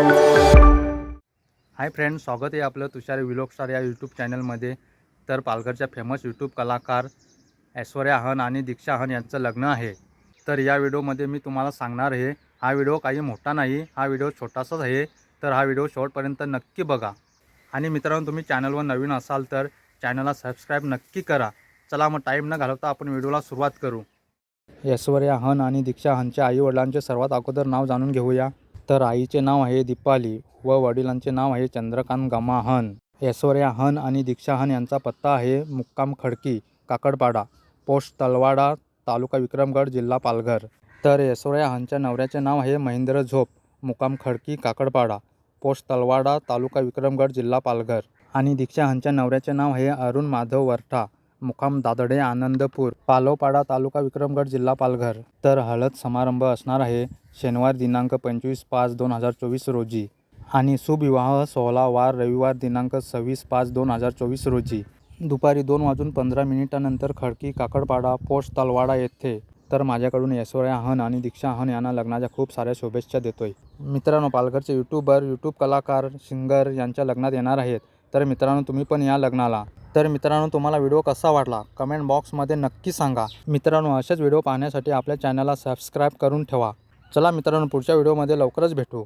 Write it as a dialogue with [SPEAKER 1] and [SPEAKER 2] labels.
[SPEAKER 1] Hi friend स्वागत आहे आपलं तुषार विलोकस्टार या यूट्यूब चॅनलमध्ये तर पालघरच्या फेमस यूट्यूब कलाकार ऐश्वर्या हन आणि दीक्षा हन यांचं लग्न आहे. तर या व्हिडिओमध्ये मी तुम्हाला सांगणार आहे हा व्हिडिओ काही मोठा नाही हा व्हिडिओ छोटासाच आहे. तर हा व्हिडिओ शेवटपर्यंत नक्की बघा. आणि मित्रांनो तुम्ही चॅनलवर नवीन असाल तर चॅनलला सबस्क्राईब नक्की करा. चला मग टाईम न घालवता आपण व्हिडिओला सुरुवात करू. ऐश्वर्या हन आणि दीक्षा हनच्या आईवडिलांचे सर्वात अगोदर नाव जाणून घेऊया. तर आईचे नाव आहे दीपाली व वडिलांचे नाव आहे चंद्रकांत गमा हन ऐश्वर्या हन आणि दीक्षा हन यांचा पत्ता आहे मुक्काम खडकी काकडपाडा पोस्ट तलवाडा तालुका विक्रमगड जिल्हा पालघर. तर ऐश्वर्या हनच्या नवऱ्याचे नाव आहे महेंद्र झोप मुक्काम खडकी काकडपाडा पोस्ट तलवाडा तालुका विक्रमगड जिल्हा पालघर. आणि दीक्षा हनच्या नवऱ्याचे नाव आहे अरुण माधव वरठा मुक्काम दादडे आनंदपूर पालोपाडा तालुका विक्रमगड जिल्हा पालघर. तर हळद समारंभ असणार आहे शनिवार दिनांक पंचवीस पाच दोन हजार चोवीस रोजी आणि सुविवाह सोहळा वार रविवार दिनांक सव्वीस पाच दोन हजार चोवीस रोजी. दुपारी दोन वाजून पंधरा मिनिटानंतर खडकी काकडपाडा पोस्ट तलवाडा येथे तर माझ्याकडून ऐश्वर्या हन आणि दीक्षा हन यांना लग्नाच्या खूप साऱ्या शुभेच्छा देतोय. मित्रांनो पालघरचे यूट्यूबर यूट्यूब कलाकार सिंगर यांच्या लग्नात येणार आहेत. तर मित्रांनो तुम्ही पण या लग्नाला. तर मित्रांनो तुम्हाला व्हिडिओ कसा वाटला? कमेंट बॉक्समध्ये नक्की सांगा. मित्रांनो असेच व्हिडिओ पाहण्यासाठी आपल्या चॅनलला सबस्क्राईब करून ठेवा. चला मित्रांनो पुढच्या व्हिडिओमध्ये लवकरच भेटू.